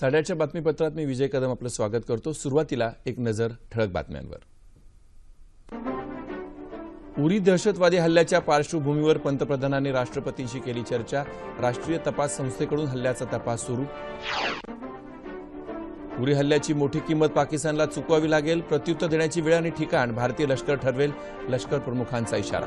साडेआठच्या बातमीपत्रात मी विजय कदम आपलं स्वागत करतो. सुरुवातीला एक नजर ठळक बातम्यांवर. उरी दहशतवादी हल्ल्याच्या पार्श्वभूमीवर पंतप्रधानांनी राष्ट्रपतींशी केली चर्चा. राष्ट्रीय तपास संस्थेकडून हल्ल्याचा तपास सुरू. उरी हल्ल्याची मोठी किंमत पाकिस्तानला चुकवावी लागेल प्रत्युत्तर देण्याची वेळ आणि ठिकाण भारतीय लष्कर ठरवेल लष्कर प्रमुखांचा इशारा.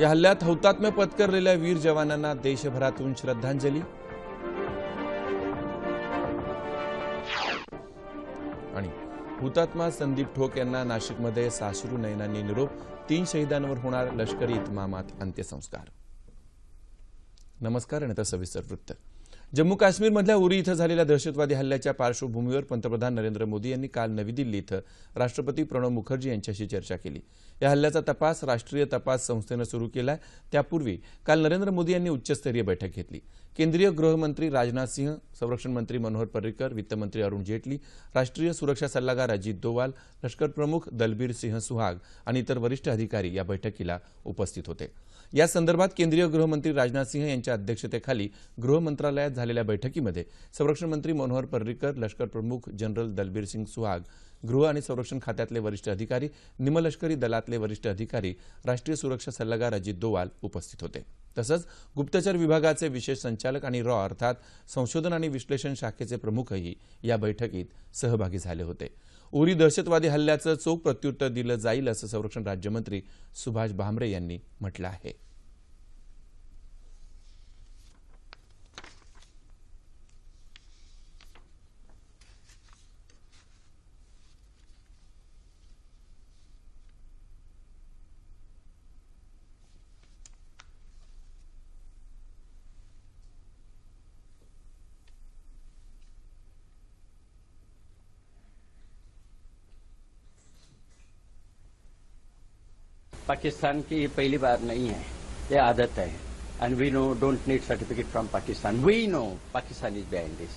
या हल्ल्यात हौतात्म्य पत्करलेल्या वीर जवानांना देशभरातून श्रद्धांजली. हुतात्मा संदीप ठोक यांना नाशिकमध्ये सासरू नयनांनी निरोप तीन शहीदांवर होणार लष्करी इतमामात अंत्यसंस्कार. नमस्कार आणि तर सविस्तर वृत्त. जम्मू काश्मीरमधल्या उरी इथं झालेल्या दहशतवादी हल्ल्याच्या पार्श्वभूमीवर पंतप्रधान नरेंद्र मोदी यांनी काल नवी दिल्ली इथं राष्ट्रपती प्रणव मुखर्जी यांच्याशी चर्चा केली. या हल्ल्याचा तपास राष्ट्रीय तपास संस्थेनं सुरू केला त्यापूर्वी काल नरेंद्र मोदी यांनी उच्चस्तरीय बैठक घेतली. केंद्रीय गृहमंत्री राजनाथ सिंह संरक्षण मंत्री मनोहर पर्रिकर वित्तमंत्री अरुण जेटली राष्ट्रीय सुरक्षा सल्लागार अजित दोवाल लष्कर प्रमुख दलबीर सिंह सुहाग आणि इतर वरिष्ठ अधिकारी या बैठकीला उपस्थित होते. या संदर्भात केंद्रीय गृहमंत्री राजनाथ सिंह यांच्या अध्यक्षतेखाली गृह मंत्रालयात झालेल्या बैठकीमध्ये संरक्षण मंत्री मनोहर पर्रिकर लष्कर प्रमुख जनरल दलबीर सिंग सुहाग गृह आणि संरक्षण खात्यातले वरिष्ठ अधिकारी निमलष्करी दलातले वरिष्ठ अधिकारी राष्ट्रीय सुरक्षा सल्लागार अजित दोवाल उपस्थित होते. तसंच गुप्तचर विभागाचे विशेष संचालक आणि रॉ अर्थात संशोधन आणि विश्लेषण शाखेचे प्रमुखही या बैठकीत सहभागी झाले होते. उरी दहशतवादी हल्ल्याचं चोख प्रत्युत्तर दिलं जाईल असं संरक्षण राज्यमंत्री सुभाष भामरे यांनी म्हटलं आहे. पाकिस्तान की ये पहली बार नहीं है। ये आदत है। And we no don't need certificate from Pakistan we know Pakistan is behind this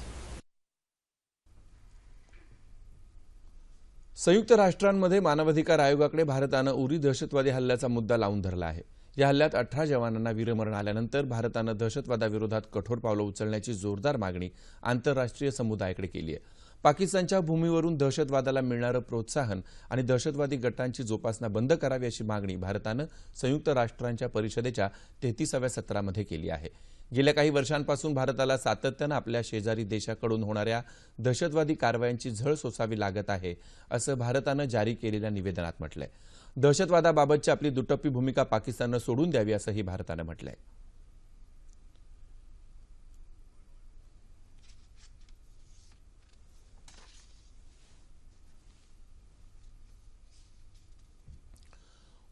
संयुक्त राष्ट्रांमध्ये मानवाधिकार आयोगाकडे भारतानं उरी दहशतवादी हल्ल्याचा मुद्दा लावून धरला आहे. या हल्ल्यात अठरा जवानांना वीरमरण आल्यानंतर भारतानं दहशतवादाविरोधात कठोर पावलं उचलण्याची जोरदार मागणी आंतरराष्ट्रीय समुदायाकडे केली आहे. पाकिस्तानच्या भूमीवरून दहशतवादाला मिळणारं प्रोत्साहन आणि दहशतवादी गटांची जोपासना बंद करावी अशी मागणी भारतानं संयुक्त राष्ट्रांच्या परिषदेच्या तेहतीसाव्या सत्रामध्ये केली आहे. गेल्या काही वर्षांपासून भारताला सातत्यानं आपल्या शेजारी देशाकडून होणाऱ्या दहशतवादी कारवायांची झळ सोसावी लागत आहे असं भारतानं जारी केलेल्या निवेदनात म्हटलंय. दहशतवादाबाबतची आपली दुटप्पी भूमिका पाकिस्ताननं सोडून द्यावी असंही भारतानं म्हटलंय.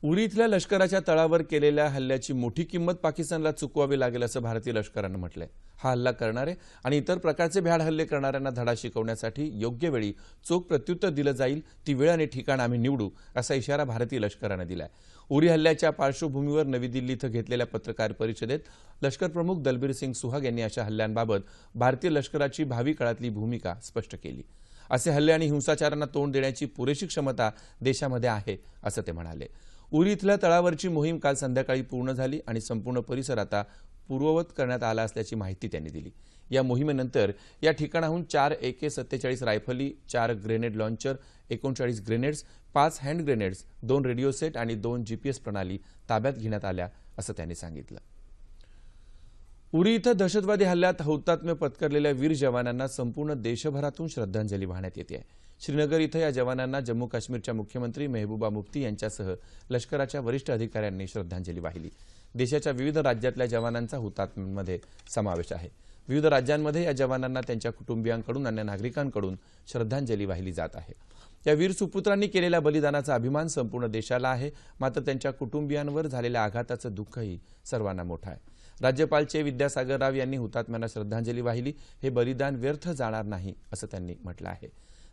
उरी इथल्या लष्कराच्या तळावर केलेल्या हल्ल्याची मोठी किंमत पाकिस्तानला चुकवावी लागेल असं भारतीय लष्करानं म्हटलंय. हा हल्ला करणारे आणि इतर प्रकारचे भ्याड हल्ले करणाऱ्यांना धडा शिकवण्यासाठी योग्य वेळी चोख प्रत्युत्तर दिलं जाईल ती वेळ आणि ठिकाण आम्ही निवडू असा इशारा भारतीय लष्करानं दिलाय. उरी हल्ल्याच्या पार्श्वभूमीवर नवी दिल्ली इथं घेतलेल्या पत्रकार परिषदेत लष्कर प्रमुख दलबीर सिंग सुहाग यांनी अशा हल्ल्यांबाबत भारतीय लष्कराची भावी काळातली भूमिका स्पष्ट केली. असे हल्ले आणि हिंसाचारांना तोंड देण्याची पुरेशी क्षमता देशामध्ये आहे असं ते म्हणाले. उरी इथल्या तळावरची मोहीम काल संध्याकाळी पूर्ण झाली आणि संपूर्ण परिसर आता पूर्ववत करण्यात आला असल्याची माहिती त्यांनी दिली. या मोहिमेनंतर या ठिकाणाहून चार ए के सत्तेचाळीस रायफली चार ग्रेनेड लॉन्चर एकोणचाळीस ग्रेनेड्स पाच हँड ग्रेनेड्स दोन रेडिओ सेट आणि दोन जीपीएस प्रणाली ताब्यात घेण्यात आल्या असं त्यांनी सांगितलं. उरी इथं दहशतवादी हल्ल्यात हौतात्म्य पत्करलेल्या वीर जवानांना संपूर्ण देशभरातून श्रद्धांजली वाहण्यात येते श्रीनगर इथं या जवानांना जम्मू काश्मीरच्या मुख्यमंत्री मेहबूबा मुफ्ती यांच्यासह लष्कराच्या वरिष्ठ अधिकाऱ्यांनी श्रद्धांजली वाहिली. देशाच्या विविध राज्यातल्या जवानांचा हुतात्म्यांमध्ये समावेश आहे. विविध राज्यांमध्ये या जवानांना त्यांच्या कुटुंबियांकडून अन्य नागरिकांकडून श्रद्धांजली वाहिली जात आहे. या वीर सुपुत्रांनी केलेल्या बलिदानाचा अभिमान संपूर्ण देशाला आहे. मात्र त्यांच्या कुटुंबियांवर झालेल्या आघाताचं दुःखही सर्वांना मोठं आहे. राज्यपालचे विद्यासागर राव यांनी हुतात्म्यांना श्रद्धांजली वाहिली. हे बलिदान व्यर्थ जाणार नाही असं त्यांनी म्हटलं आहे.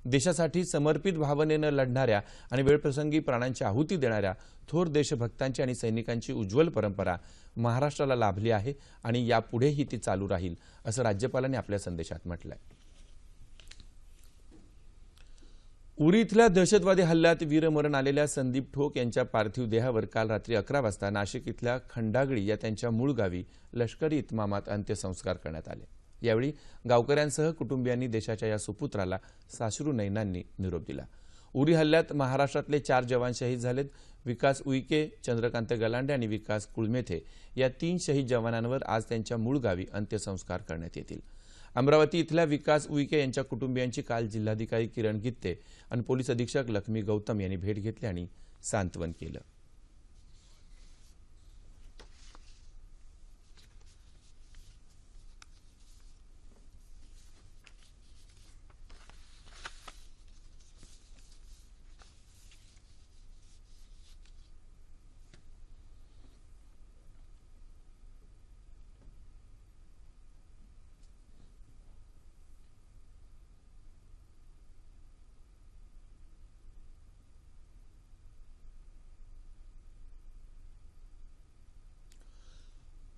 देशासाठी समर्पित भावनेनं लढणाऱ्या आणि वेळप्रसंगी प्राणांची आहुती देणाऱ्या थोर देशभक्तांची आणि सैनिकांची उज्ज्वल परंपरा महाराष्ट्राला लाभली आहे आणि यापुढेही ती चालू राहील असं राज्यपालांनी आपल्या संदेशात म्हटलंय. उरी इथल्या दहशतवादी हल्ल्यात वीरमरण आलेल्या संदीप ठोक यांच्या पार्थिव देहावर काल रात्री अकरा वाजता नाशिक इथल्या खंडागळी या त्यांच्या मूळ गावी लष्करी इतमामात अंत्यसंस्कार करण्यात आले. यावेळी गावकऱ्यांसह कुटुंबियांनी देशाच्या या सुपुत्राला साश्रू नैनांनी निरोप दिला. उरी हल्ल्यात महाराष्ट्रातले चार जवान शहीद झालेत. विकास उईके चंद्रकांत गलांडे आणि विकास कुळमेथे या तीन शहीद जवानांवर आज त्यांच्या मूळ गावी अंत्यसंस्कार करण्यात येतील. अमरावती इथल्या विकास उईके यांच्या कुटुंबियांची काल जिल्हाधिकारी किरण गित्ते आणि पोलीस अधीक्षक लक्ष्मी गौतम यांनी भेट घेतली आणि सांत्वन केलं.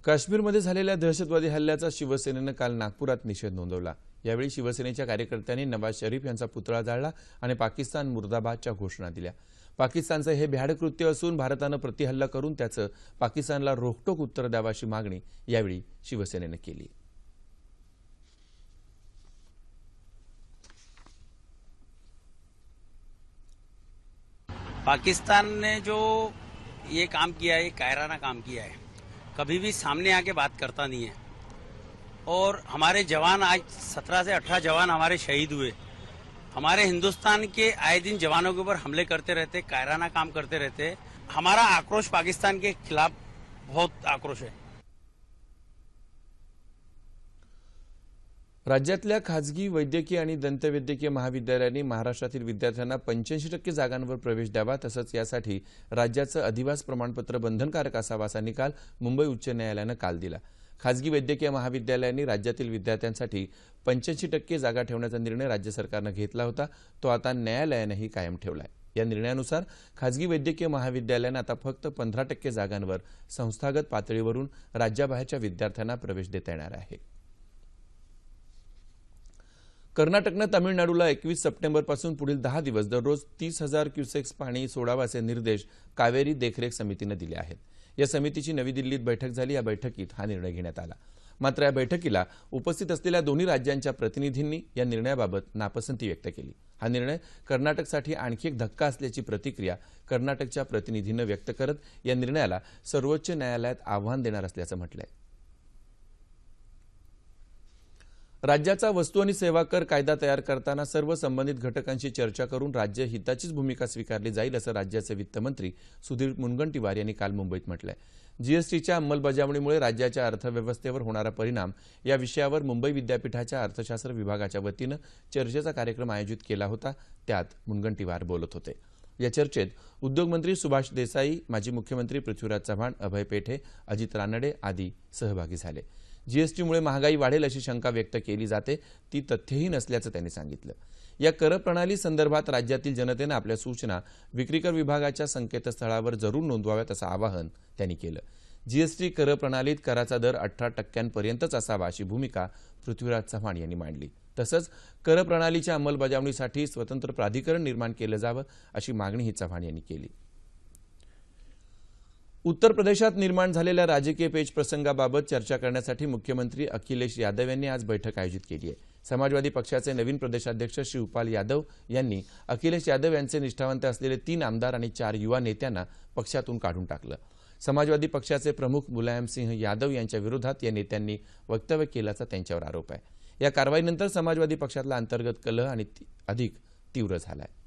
काश्मीरमध्ये झालेल्या दहशतवादी हल्ल्याचा शिवसेनेनं काल नागपुरात निषेध नोंदवला. यावेळी शिवसेनेच्या कार्यकर्त्यांनी नवाज शरीफ यांचा पुतळा जाळला आणि पाकिस्तान मुर्दाबादच्या घोषणा दिल्या. पाकिस्तानचं हे भ्याड कृत्य असून भारतानं प्रतिहल्ला करून त्याचं पाकिस्तानला रोखटोक उत्तर द्यावं अशी मागणी यावेळी शिवसेनेनं केली. पाकिस्तान ने जो ये काम किया है ये कायराना काम किया है कभी भी सामने आके बात करता नहीं है। और हमारे जवान आज 17 से 18 जवान हमारे शहीद हुए। हमारे हिंदुस्तान के आए दिन जवानों के ऊपर हमले करते रहते, कायराना काम करते रहते। हमारा आक्रोश पाकिस्तान के खिलाफ बहुत आक्रोश है। राज्यातल्या खाजगी वैद्यकीय आणि दंतवैद्यकीय महाविद्यालयांनी महाराष्ट्रातील विद्यार्थ्यांना पंच्याऐंशी टक्के जागांवर प्रवेश द्यावा तसंच यासाठी राज्याचं अधिवास प्रमाणपत्र बंधनकारक असावा असा निकाल मुंबई उच्च न्यायालयानं काल दिला. खाजगी वैद्यकीय महाविद्यालयांनी राज्यातील विद्यार्थ्यांसाठी पंच्याऐंशी टक्के जागा ठेवण्याचा निर्णय राज्य सरकारनं घेतला होता. तो आता न्यायालयानंही कायम ठेवला आहे या निर्णयानुसार खाजगी वैद्यकीय महाविद्यालयानं आता फक्त पंधरा टक्के जागांवर संस्थागत पातळीवरून राज्याबाहेरच्या विद्यार्थ्यांना प्रवेश देता येणार आहे. कर्नाटकनं तामिळनाडूला एकवीस सप्टेंबरपासून पुढील दहा दिवस दररोज तीस हजार क्युसेक्स पाणी सोडावाचे असे निर्देश कावेरी देखरेख समितीनं दिले आहेत. या समितीची नवी दिल्लीत बैठक झाली. या बैठकीत हा निर्णय घेण्यात आला. मात्र या बैठकीला उपस्थित असलेल्या दोन्ही राज्यांच्या प्रतिनिधींनी या निर्णयाबाबत नापसंती व्यक्त केली. हा निर्णय कर्नाटकसाठी आणखी एक धक्का असल्याची प्रतिक्रिया कर्नाटकच्या प्रतिनिधीनं व्यक्त करत या निर्णयाला सर्वोच्च न्यायालयात आव्हान देणार असल्याचं म्हटलंय. राज्याचा वस्तू आणि सेवा कर कायदा तयार करताना सर्व संबंधित घटकांशी चर्चा करून राज्य हिताचीच भूमिका स्वीकारली जाईल असं राज्याचे वित्तमंत्री सुधीर मुनगंटीवार यांनी काल मुंबईत म्हटलंय. जीएसटीच्या अंमलबजावणीमुळे राज्याच्या अर्थव्यवस्थेवर होणारा परिणाम या विषयावर मुंबई विद्यापीठाच्या अर्थशास्त्र विभागाच्या वतीनं चर्चेचा कार्यक्रम आयोजित केला होता त्यात मुनगंटीवार बोलत होते. या चर्चेत उद्योगमंत्री सुभाष देसाई माजी मुख्यमंत्री पृथ्वीराज चव्हाण अभय पेठे अजित रानडे आदी सहभागी झाले. जीएसटीमुळे महागाई वाढेल अशी शंका व्यक्त केली जाते. ती तथ्यही नसल्याचं त्यांनी सांगितलं. या कर प्रणाली संदर्भात राज्यातील जनतेनं आपल्या सूचना विक्रीकर विभागाच्या संकेतस्थळावर जरूर नोंदवाव्यात असं आवाहन त्यांनी केलं. जीएसटी कर प्रणालीत कराचा दर अठरा टक्क्यांपर्यंतच असावा अशी भूमिका पृथ्वीराज चव्हाण यांनी मांडली. तसंच कर प्रणालीच्या अंमलबजावणीसाठी स्वतंत्र प्राधिकरण निर्माण केलं जावं अशी मागणीही चव्हाण यांनी केली. उत्तर प्रदेशात निर्माण झालेल्या राजकीय पेच प्रसंगाबाबत चर्चा करण्यासाठी मुख्यमंत्री अखिलेश यादव यांनी आज बैठक आयोजित केली आहे. समाजवादी पक्षाचे नवीन प्रदेशाध्यक्ष शिवपाल यादव यांनी अखिलेश यादव यांचे निष्ठावंत असलेले तीन आमदार आणि चार युवा नेत्यांना पक्षातून काढून टाकलं. समाजवादी पक्षाचे प्रमुख मुलायमसिंह यादव यांच्या विरोधात या नेत्यांनी वक्तव्य केल्याचा त्यांच्यावर आरोप आहे. या कारवाईनंतर समाजवादी पक्षातला अंतर्गत कलह आणि अधिक तीव्र झाला आहे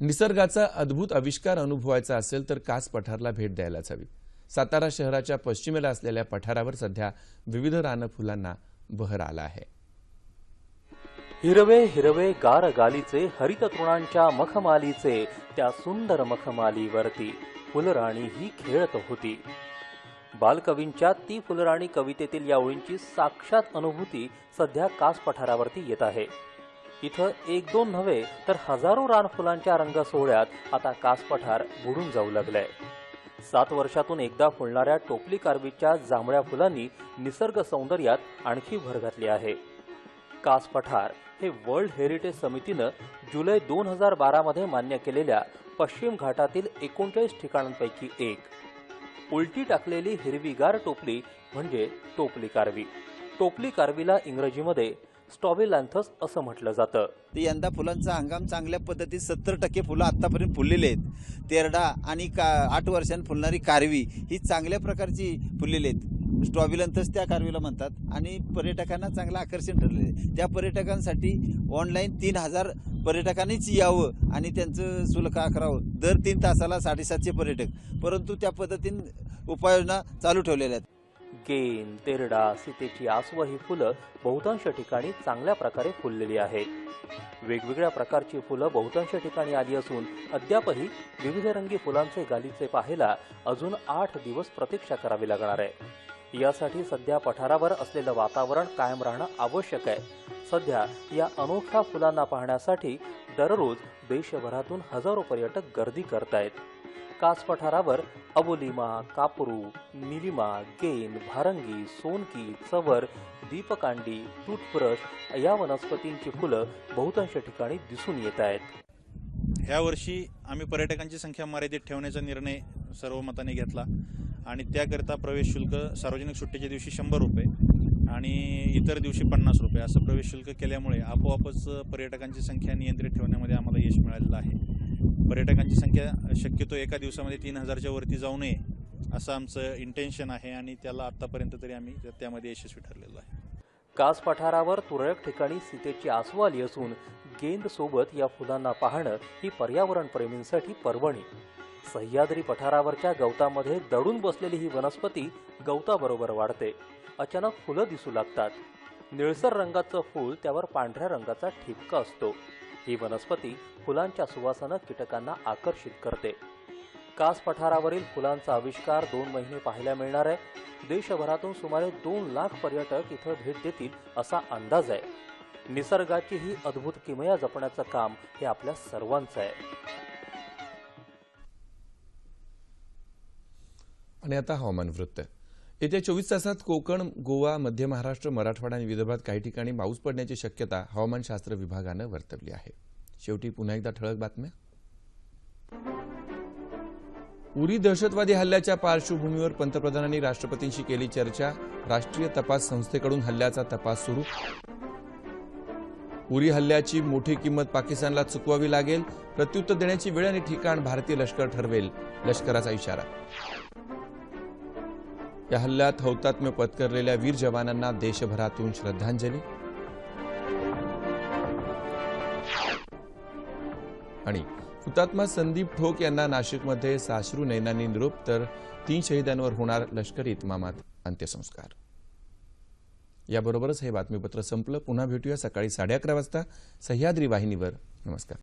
निसर्गाचा अद्भुत आविष्कार अनुभवायचा असेल तर कास पठारला भेट द्यायलाच हवी. सातारा शहराच्या पश्चिमेला असलेल्या पठारावर सध्या विविध रानफुलांना बहर आला आहे. हिरवे हिरवे गार गालीचे हरित तृणांच्या मखमालीचे त्या सुंदर मखमालीवरती फुलराणी ही खेळत होती. बालकवींच्या ती फुलराणी कवितेतील या ओळींची साक्षात अनुभूती सध्या कास पठारावरती येत आहे. इथं एक दोन नव्हे तर हजारो रानफुलांच्या रंग सोहळ्यात आता कास पठार बुडून जाऊ लागलंय. सात वर्षातून एकदा फुलणाऱ्या टोपली कारवीच्या जांभळ्या फुलांनी निसर्ग सौंदर्यात आणखी भर घातली आहे. कास पठार हे वर्ल्ड हेरिटेज समितीनं जुलै दोन हजार बारामध्ये मान्य केलेल्या पश्चिम घाटातील एकोणचाळीस ठिकाणांपैकी एक. उलटी टाकलेली हिरवीगार टोपली म्हणजे टोपली कारवी टोपली कारवीला इंग्रजीमध्ये स्टॉबेलॅन्थस असं म्हटलं जातं. यंदा फुलांचा हंगाम चांगल्या पद्धतीत सत्तर टक्के फुलं आत्तापर्यंत फुललेली आहेत. तेरडा आणि का आठ वर्षांनी फुलणारी कारवी ही चांगल्या प्रकारची फुललेली आहेत. स्ट्रॉबिलंथस त्या कारवीला म्हणतात आणि पर्यटकांना चांगलं आकर्षण ठरलेलं आहे. त्या पर्यटकांसाठी ऑनलाईन तीन हजार पर्यटकांनीच यावं आणि त्यांचं शुल्क आकारावं. दर तीन तासाला साडेसातशे पर्यटक. परंतु त्या पद्धतीने उपाययोजना चालू ठेवलेल्या आहेत. गेन तेरडा सीतेची आसव ही फुलं बहुतांश ठिकाणी चांगल्या प्रकारे फुललेली आहेत. वेगवेगळ्या प्रकारची फुलं बहुतांश ठिकाणी आली असून अद्यापही विविध रंगी फुलांचे गालीचे पाहायला अजून आठ दिवस प्रतीक्षा करावी लागणार आहे. यासाठी सध्या पठारावर असलेलं वातावरण कायम राहणं आवश्यक आहे. सध्या या अनोख्या फुलांना पाहण्यासाठी दररोज देशभरातून हजारो पर्यटक गर्दी करतायत. कास पठारावर अबोलिमा कापरू निलिमा गेन भारंगी सोनकी चवर दीपकांडी टूथब्रश या वनस्पतींची फुलं बहुतांश ठिकाणी दिसून येत आहेत. ह्या वर्षी आम्ही पर्यटकांची संख्या मर्यादित ठेवण्याचा निर्णय सर्वमताने घेतला आणि त्याकरिता प्रवेश शुल्क सार्वजनिक सुट्टीच्या दिवशी शंभर रुपये आणि इतर दिवशी पन्नास रुपये. असं प्रवेश शुल्क केल्यामुळे आपोआपच पर्यटकांची संख्या नियंत्रित ठेवण्यामध्ये आम्हाला यश मिळालेलं आहे. पर्यटकांची संख्या शक्यतो एका दिवसामध्ये तीन हजारच्या वरती जाऊ नये असं आमचं इंटेन्शन आहे आणि त्याला आत्तापर्यंत तरी आम्ही त्यामध्ये यशस्वी ठरलेलो आहे. कास पठारावर तुरळक ठिकाणी सीतेची आसू आली असून गेंद सोबत या फुलांना पाहणं ही पर्यावरण प्रेमींसाठी पर्वणी. सह्याद्री पठारावरच्या गवतामध्ये दडून बसलेली ही वनस्पती गवताबरोबर वाढते. अचानक फुलं दिसू लागतात. निळसर रंगाचं फूल त्यावर पांढऱ्या रंगाचा ठिपका असतो. ही वनस्पती फुलांच्या सुवासानं कीटकांना आकर्षित करते. कास पठारावरील फुलांचा आविष्कार दोन महिने पाहायला मिळणार आहे. देशभरातून सुमारे दोन लाख पर्यटक इथं भेट देतील असा अंदाज आहे. निसर्गाची ही अद्भुत किमया जपण्याचं काम हे आपल्या सर्वांचं आहे. आणि आता हवामान वृत्त. येत्या चोवीस तासात कोकण गोवा मध्य महाराष्ट्र मराठवाडा आणि विदर्भात काही ठिकाणी पाऊस पडण्याची शक्यता हवामानशास्त्र विभागानं वर्तवली आहे. शेवटी पुन्हा एकदा ठळक बातम्या. उरी दहशतवादी हल्ल्याच्या पार्श्वभूमीवर पंतप्रधानांनी राष्ट्रपतींशी केली चर्चा. राष्ट्रीय तपास संस्थेकडून हल्ल्याचा तपास सुरू. उरी हल्ल्याची मोठी किंमत पाकिस्तानला चुकवावी लागेल. प्रत्युत्तर देण्याची वेळ आणि ठिकाण भारतीय लष्कर ठरवेल. लष्कराचा इशारा. या हल्ल्यात हौतात्म्य पत्करलेल्या वीर जवानांना देशभरातून श्रद्धांजली. आणि हुतात्मा संदीप ठोक यांना नाशिकमध्ये साश्रू नैनांनी निरोप तर तीन शहीदांवर होणार लष्करी इतमामात अंत्यसंस्कार. याबरोबरच हे बातमीपत्र संपलं. पुन्हा भेटूया सकाळी साडे अकरा वाजता सह्याद्री वाहिनीवर. नमस्कार.